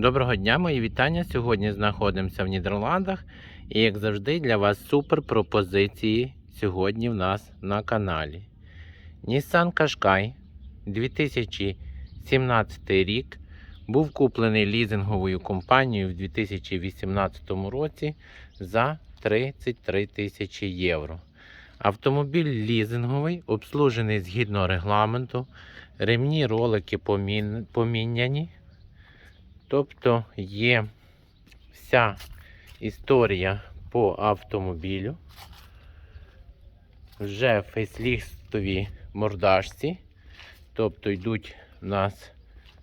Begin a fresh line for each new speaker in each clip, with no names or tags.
Доброго дня, мої вітання. Сьогодні знаходимося в Нідерландах. І як завжди, для вас супер пропозиції сьогодні в нас на каналі. Nissan Qashqai 2017 рік був куплений лізинговою компанією в 2018 році за 33 тисячі євро. Автомобіль лізинговий, обслужений згідно регламенту, ремні ролики помін- поміняні. Тобто є вся історія по автомобілю. Вже в фейсліфтовій мордашці. Тобто йдуть у нас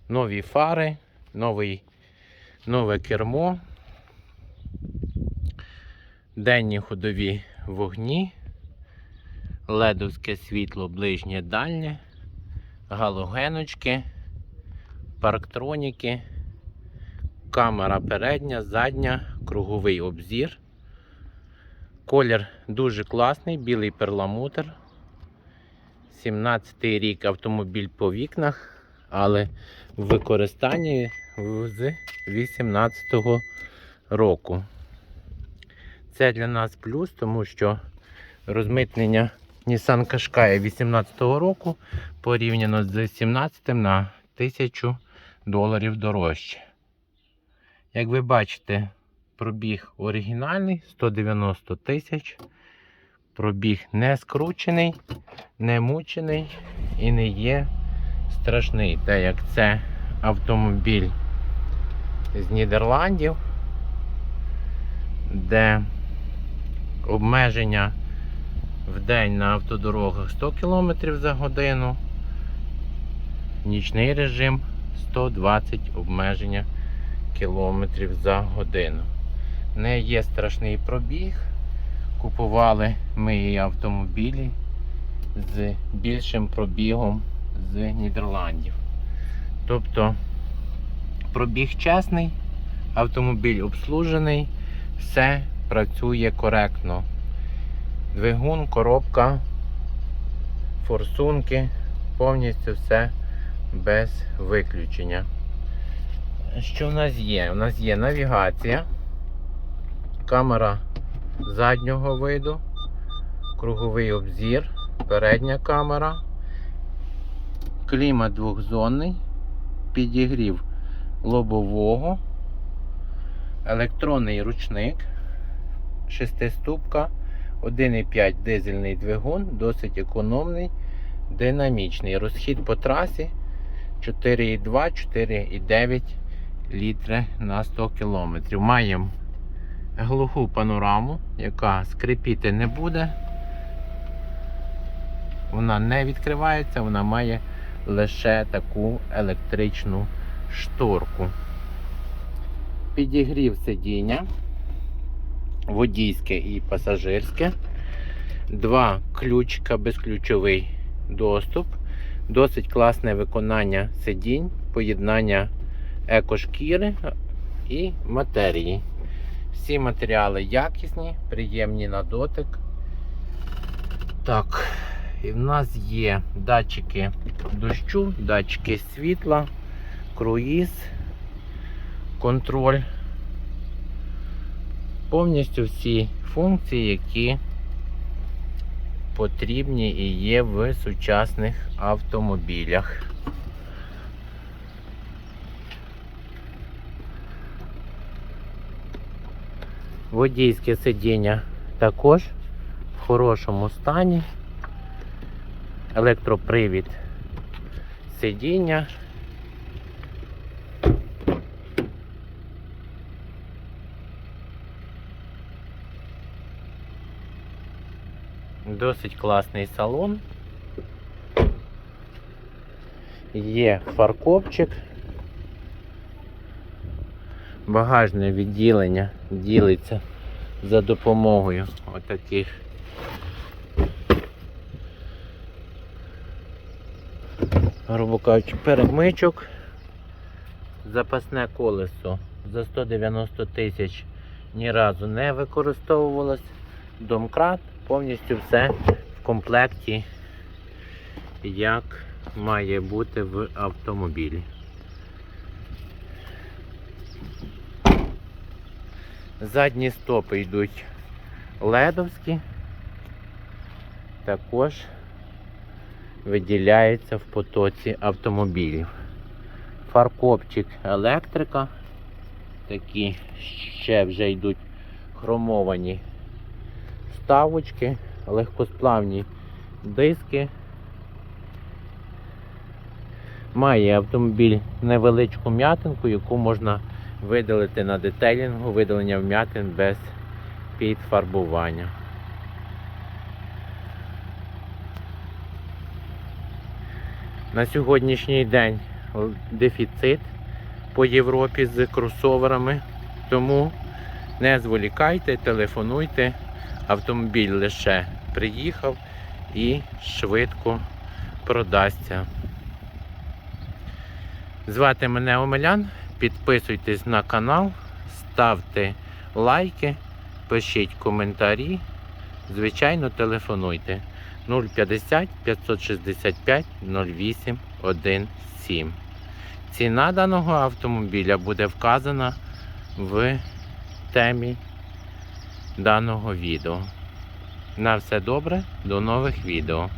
нові фари, новий, нове кермо, денні ходові вогні, ледовське світло ближнє дальнє, галогеночки, парктроніки. Камера передня, задня, круговий обзір. Колір дуже класний, білий перламутр. 17 рік автомобіль по вікнах, але в використанні з 18-го року. Це для нас плюс, тому що розмитнення Nissan Qashqai 18 року порівняно з 17 на 1000 доларів дорожче. Як ви бачите, пробіг оригінальний 190 тисяч. Пробіг не скручений, не мучений і не є страшний. Так як це автомобіль з Нідерландів, де обмеження в день на автодорогах 100 км за годину, нічний режим 120 обмеження кілометрів за годину. Не є страшний пробіг. Купували ми її автомобілі з більшим пробігом з Нідерландів. Тобто пробіг чесний, автомобіль обслужений, все працює коректно. Двигун, коробка, форсунки, повністю все без виключення. Що в нас є? У нас є навігація, камера заднього виду, круговий обзір, передня камера, клімат двохзонний, підігрів лобового, електронний ручник, шестиступка, 1,5 дизельний двигун, досить економний, динамічний. Розхід по трасі 4,2, 4,9 літри на 100 км. Маємо глуху панораму, яка скрипіти не буде. Вона не відкривається, вона має лише таку електричну шторку. Підігрів сидіння, водійське і пасажирське. Два ключика, безключовий доступ. Досить класне виконання сидінь, поєднання екошкіри і матерії. Всі матеріали якісні, приємні на дотик. Так, і в нас є датчики дощу, датчики світла, круїз, контроль. Повністю всі функції, які потрібні і є в сучасних автомобілях. Водійське сидіння також в хорошому стані. Електропривід сидіння. Досить класний салон. Є фаркопчик. Багажне відділення ділиться за допомогою отаких грубо кажучи, перемичок. Запасне колесо за 190 тисяч ні разу не використовувалось. Домкрат, повністю все в комплекті, як має бути в автомобілі. Задні стопи йдуть ледовські. Також виділяється в потоці автомобілів. Фаркопчик електрика. Такі ще вже йдуть хромовані вставочки, легкосплавні диски. Має автомобіль невеличку м'ятинку, яку можна видалити на детелінгу, видалення вм'ятин без підфарбування. На сьогоднішній день дефіцит по Європі з кросоверами, тому не зволікайте, телефонуйте. Автомобіль лише приїхав і швидко продасться. Звати мене Омелян. Підписуйтесь на канал, ставте лайки, пишіть коментарі. Звичайно, телефонуйте 050 565 08 17. Ціна даного автомобіля буде вказана в темі даного відео. На все добре, до нових відео.